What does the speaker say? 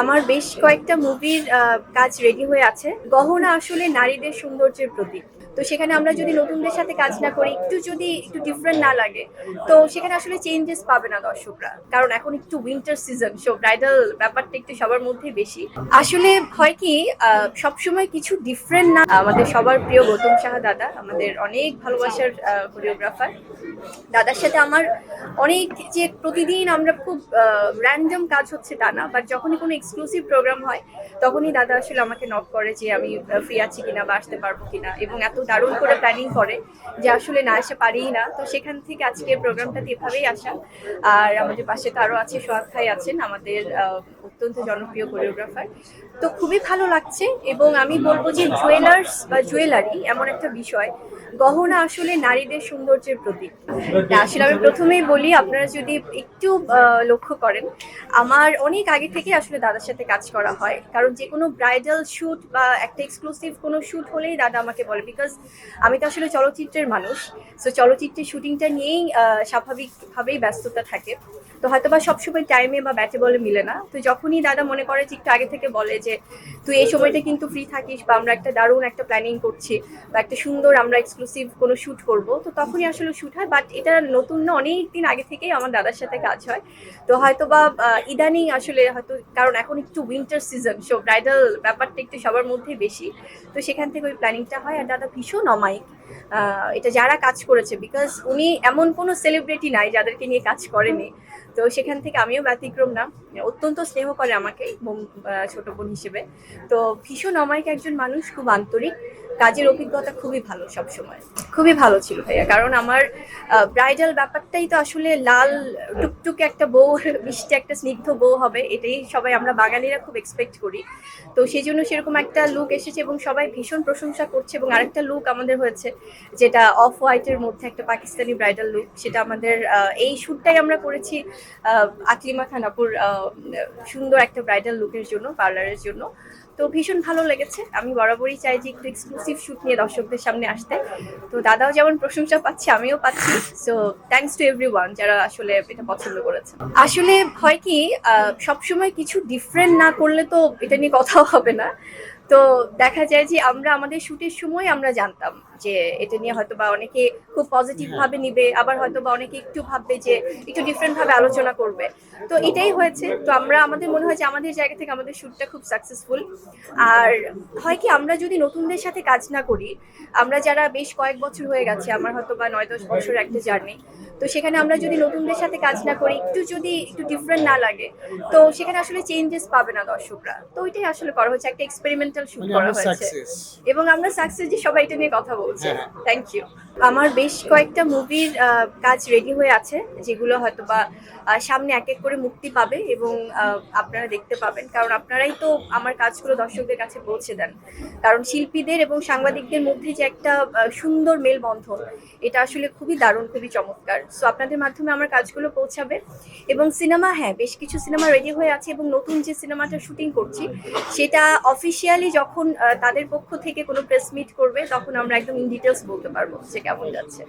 আমার বেশ কয়েকটা মুভির কাজ রেডি হয়ে আছে। গহনা আসলে নারীদের সৌন্দর্যের প্রতীক। তো সেখানে আমরা যদি নতুনদের সাথে কাজ না করি, একটু যদি একটু ডিফারেন্ট না লাগে, তো সেখানে আসলে চেঞ্জেস পাবে না দর্শকরা। কারণ এখন একটু উইন্টার সিজন সো ব্রাইডাল ব্যাপারটা একটু সবার মধ্যে বেশি। আসলে হয় কি সবসময় কিছু ডিফারেন্ট না আমাদের সবার প্রিয় গৌতম সাহা দাদা, আমাদের অনেক ভালোবাসার কোরিওগ্রাফার দাদার সাথে আমার অনেক যে প্রতিদিন আমরা খুব র্যান্ডম কাজ হচ্ছে তা না বাট যখনই কোনো এক্সক্লুসিভ প্রোগ্রাম হয়, তখনই দাদা আসলে আমাকে নক করে যে আমি ফ্রি আছি কিনা বা আসতে পারব কিনা, এবং এত দারুণ করে প্ল্যানিং করে যে আসলে না আসা পারিই না। তো সেখান থেকে আজকে প্রোগ্রামটাতে এভাবেই আসা। আর আমাদের পাশে তো আরও আছে, সোহাগ ভাই আছেন, আমাদের অত্যন্ত জনপ্রিয় কোরিওগ্রাফার। তো খুবই ভালো লাগছে এবং আমি বলব যে জুয়েলার্স বা জুয়েলারি এমন একটা বিষয়, গহনা আসলে নারীদের সৌন্দর্যের প্রতীক। আসলে আমি প্রথমেই বলি, আপনারা যদি একটু লক্ষ্য করেন, আমার অনেক আগে থেকে আসলে দাদার সাথে কাজ করা হয়। কারণ যে কোনো ব্রাইডাল শ্যুট বা একটা এক্সক্লুসিভ কোনো শ্যুট হলেই দাদা আমাকে বলে বিকজ আমি তো আসলে চলচ্চিত্রের মানুষ। সো চলচ্চিত্রের শুটিংটা নিয়েই স্বাভাবিকভাবেই ব্যস্ততা থাকে। তো হয়তো বা সবসময় টাইমে বা ব্যাটে বলে মিলে না। তো যখনই দাদা মনে করে যে একটু আগে থেকে বলে যে, তুই এই সময়টা কিন্তু ফ্রি থাকিস বা আমরা একটা দারুণ একটা প্ল্যানিং করছি বা একটা সুন্দর আমরা এক্সক্লুসিভ কোনো শ্যুট করব। তো তখনই আসলে শ্যুট হয় বাট এটা নতুন না, অনেক দিন আগে থেকেই আমার দাদার সাথে কাজ হয়। তো হয়তো বা ইদানিং আসলে হয়তো, কারণ এখন একটু উইন্টার সিজন সো ব্রাইডাল ব্যাপারটা একটু সবার মধ্যে বেশি। তো সেখান থেকে ওই প্ল্যানিংটা হয়, আর দাদা ভীষণ অমায়িক। এটা যারা কাজ করেছে বিকজ উনি এমন কোনো সেলিব্রিটি নাই যাদেরকে নিয়ে কাজ করেনি। তো সেখান থেকে আমিও ব্যতিক্রম না। অত্যন্ত স্নেহ করে আমাকে ছোট বোন হিসেবে। তো ভীষণ অমায়িক একজন মানুষ খুব আন্তরিক। কাজের অভিজ্ঞতা খুবই ভালো সব সময় খুবই ভালো ছিল ভাইয়া। কারণ আমার ব্রাইডাল ব্যাপারটাই তো আসলে লাল, টুকটুকে একটা বউ, মিষ্টি একটা স্নিগ্ধ বউ হবে, এটাই সবাই, আমরা বাঙালিরা খুব এক্সপেক্ট করি। তো সেই জন্য সেরকম একটা লুক এসেছে এবং সবাই ভীষণ প্রশংসা করছে এবং আরেকটা লুক আমাদের হয়েছে, যেটা অফ হোয়াইটের মধ্যে একটা পাকিস্তানি ব্রাইডাল লুক সেটা আমাদের এই শ্যুটটাই আমরা করেছি আকলিমা খানাপুর সুন্দর একটা ব্রাইডাল লুকের জন্য পার্লারের জন্য। তো ভীষণ ভালো লেগেছে। আমি বরাবরই চাই যে একটু এক্সক্লুসিভ শ্যুট নিয়ে দর্শকদের সামনে আসতে। তো দাদাও যেমন প্রশংসা পাচ্ছে, আমিও পাচ্ছি। সো থ্যাংকস টু এভরি যারা আসলে এটা পছন্দ করেছে। আসলে হয় কি সবসময় কিছু ডিফারেন্ট না করলে তো এটা নিয়ে কথাও হবে না। তো দেখা যায় যে আমরা আমাদের শুটের সময় আমরা জানতাম যে এটা নিয়ে হয়তো বা অনেকে খুব পজিটিভ ভাবে নিবে আবার হয়তো বা অনেকে একটু ভাববে যে একটু ডিফারেন্ট ভাবে আলোচনা করবে। তো এটাই হয়েছে। তো আমরা আমাদের মনে হয় যে আমাদের জায়গা থেকে আমাদের শুটটা খুব সাকসেসফুল আর হয় কি আমরা যদি নতুনদের সাথে কাজ না করি আমরা যারা বেশ কয়েক বছর হয়ে গেছে আমার হয়তো বা নয় দশ বছর একটা জার্নি তো সেখানে আমরা যদি নতুনদের সাথে কাজ না করি একটু যদি একটু ডিফারেন্ট না লাগে তো সেখানে আসলে চেঞ্জেস পাবে না দর্শকরা। তো ওইটাই আসলে করা হচ্ছে একটা শুট মানে করা হয়েছে। এবং আমরা সাকসেস যে সবাই এটা নিয়ে কথা বলছি। থ্যাংক ইউ আমার বেশ কয়েকটা মুভির কাজ রেডি হয়ে আছে যেগুলো হয়তো বা সামনে এক এক করে মুক্তি পাবে এবং আপনারা দেখতে পাবেন। কারণ আপনারাই তো আমার কাজগুলো দর্শকদের কাছে পৌঁছে দেন। কারণ শিল্পীদের এবং সাংবাদিকদের মধ্যে যে একটা সুন্দর মেলবন্ধন এটা আসলে খুবই দারুণ খুবই চমৎকার। সো আপনাদের মাধ্যমে আমার কাজগুলো পৌঁছাবে। এবং সিনেমা হ্যাঁ বেশ কিছু সিনেমা রেডি হয়ে আছে এবং নতুন যে সিনেমাটা শুটিং করছি সেটা অফিসিয়ালি যখন আহ, তাদের পক্ষ থেকে কোনো প্রেস মিট করবে তখন আমরা একদম ইন ডিটেলস বলতে পারব যে কেমন যাচ্ছে।